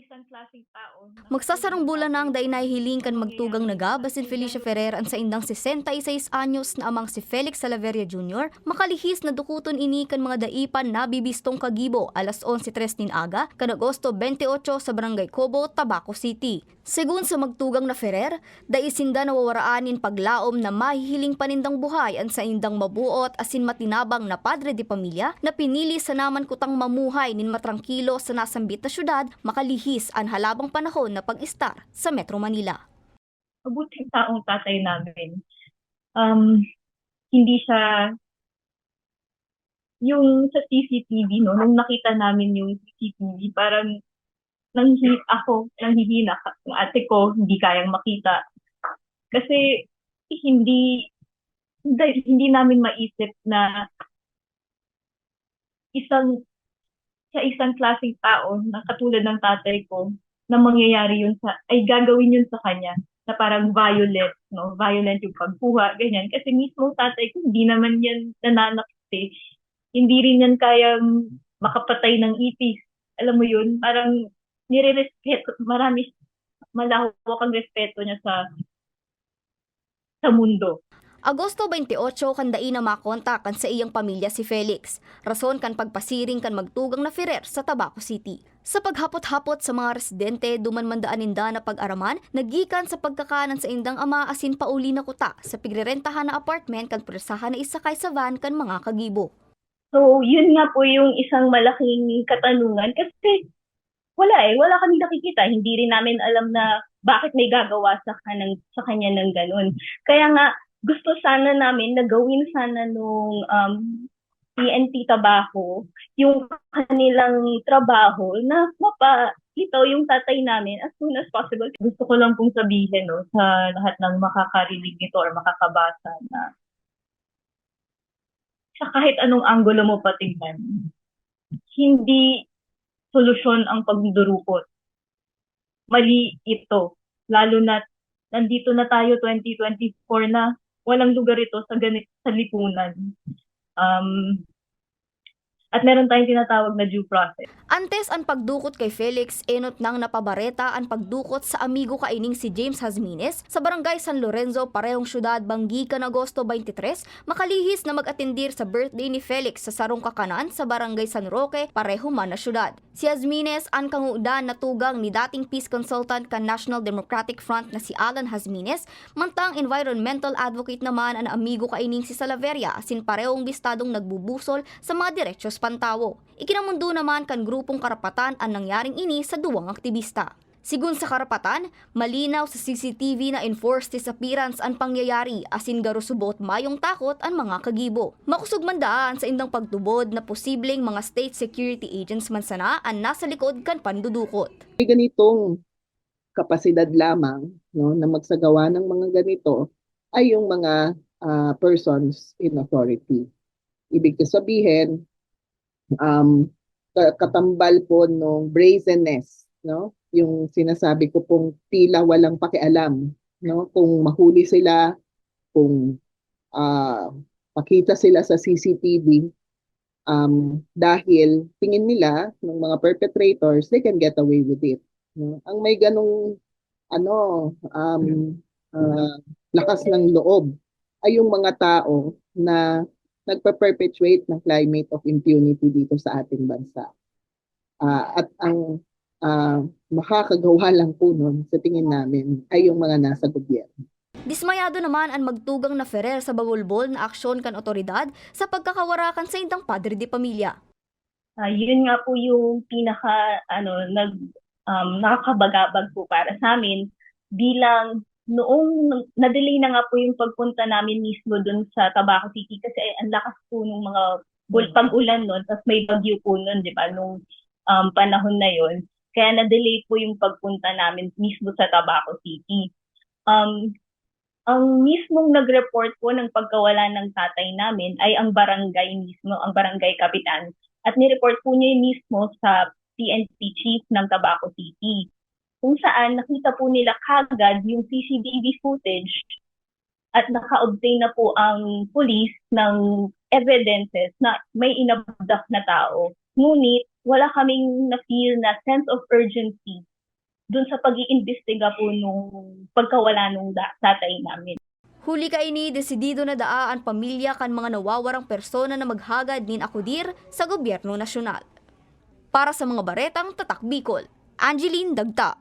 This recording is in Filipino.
isang klaseng tao. Magsasarang bulan na ang dainay hiling kan magtugang naga basin Felicia Ferrer ang sa indang 66 anyos na amang si Felix Salaveria Jr. makalihis na dukuton ini kan mga daipan na bibistong kagibo alas 11:03 nin aga kan Agosto 28 sa Barangay Cobo, Tabaco City. Segun sa magtugang na Ferrer, daisinda nawawaraanin paglaom na mahihiling panindang buhay ang sa indang mabuot asin matinabang na padre di pamilya na pinili sa naman kutang mamuhay nin matrangkilo sa nasambit na syudad makalihis ang halabang panahon na pag-istar sa Metro Manila. mabuting taong tatay namin. Um, hindi siya yung sa CCTV, no, nung nakita namin yung CCTV, parang nanghi ako, nanghihina. Yung ate ko, hindi kayang makita. Kasi hindi, hindi namin maisip na isang sa isang klaseng tao na katulad ng tatay ko na mangyayari yun sa ay gagawin yun sa kanya na parang violent, no? Violent yung pagkuha, ganyan. Kasi mismo tatay ko, hindi naman yan nananakit eh. Hindi rin yan kayang makapatay ng ipis. Alam mo yun, parang nire-respeto, marami, malawak ang respeto niya sa sa mundo. Agosto 28 kandai na makontak kan sa iyang pamilya si Felix. Rason kan pagpasiring kan magtugang na Ferrer sa Tabaco City. Sa paghapot-hapot sa mga residente, duman mandaaninda na pag-araman, nagikan sa pagkakanan sa indang ama asin pauli na kuta sa pigrerentahan na apartment kan presahan na isakay sa van kan mga kagibo. So, yun nga po yung isang malaking katanungan kasi wala eh, wala kami nakikita. Hindi rin namin alam na bakit may gagawa sa, kanang, sa kanya ng ganun. Kaya nga, gusto sana namin na gawin sana nung um, PNP Tabaho yung kanilang trabaho na mapalitaw yung tatay namin as soon as possible. Gusto ko lang pong sabihin no, sa lahat ng makakarinig nito or makakabasa na sa kahit anong anggulo mo patingnan, hindi solusyon ang pagdurukot. Mali ito. Lalo na nandito na tayo 2024 na walang lugar ito sa ganit sa lipunan. Um, at meron tayong tinatawag na due process. Antes ang pagdukot kay Felix, enot nang napabareta ang pagdukot sa amigo kaining si James Hazmines sa barangay San Lorenzo, parehong syudad, Banggican, Agosto 23, makalihis na mag-atendir sa birthday ni Felix sa Sarong Kakanan sa barangay San Roque, pareho man na syudad. Si Hazmines ang kangudan na tugang ni dating peace consultant kan National Democratic Front na si Alan Hazmines, mantang environmental advocate naman ang amigo kaining si Salaveria, asin parehong bistadong nagbubusol sa mga diretsyon pantawo. Ikinamundo naman kan grupong karapatan ang nangyaring ini sa duwang aktivista. Sigun sa karapatan, malinaw sa CCTV na enforced disappearance ang pangyayari asin garusubot mayong takot ang mga kagibo. Makusog man daan sa indang pagtubod na posibleng mga state security agents man sana ang nasa likod kan pandudukot. may ganitong kapasidad lamang no, na magsagawa ng mga ganito ay yung mga ah, persons in authority. Ibig sabihin, um, ka- katambal po nung brazenness, no? yung sinasabi ko pong tila walang pakialam. No? Kung mahuli sila, kung ah, pakita sila sa CCTV, um, dahil tingin nila ng mga perpetrators, they can get away with it. No? Ang may ganong ano, um, ah, lakas ng loob ay yung mga tao na nagpa-perpetuate ng climate of impunity dito sa ating bansa. Ah, at ang ah, makakagawa lang po nun sa tingin namin ay yung mga nasa gobyerno. Dismayado naman ang magtugang na Ferrer sa bagulbol na aksyon kan otoridad sa pagkakawarakan sa indang padre de pamilya. Ah, yun nga po yung pinaka ano nag um, nakakabagabag po para sa amin bilang noong na-delay na nga po yung pagpunta namin mismo dun sa Tabaco City kasi ang lakas po nung mga bul- pag-ulan noon tapos may bagyo po noon, di ba, nung um, panahon na yon. Kaya na-delay po yung pagpunta namin mismo sa Tabaco City. Um, ang mismong nag-report po ng pagkawala ng tatay namin ay ang barangay mismo, ang barangay kapitan. At nireport po niya mismo sa PNP chief ng Tabaco City. Kung saan nakita po nila kagad yung CCTV footage at naka-obtain na po ang police ng evidences na may inabduct na tao. Ngunit wala kaming na-feel na sense of urgency dun sa pag iimbestiga po nung pagkawala nung tatay namin. Huli ka ini, desidido na daa ang pamilya kan mga nawawarang persona na maghagad nin akudir sa gobyerno nasyonal. Para sa mga baretang Tatak Bicol, Angeline Dagda.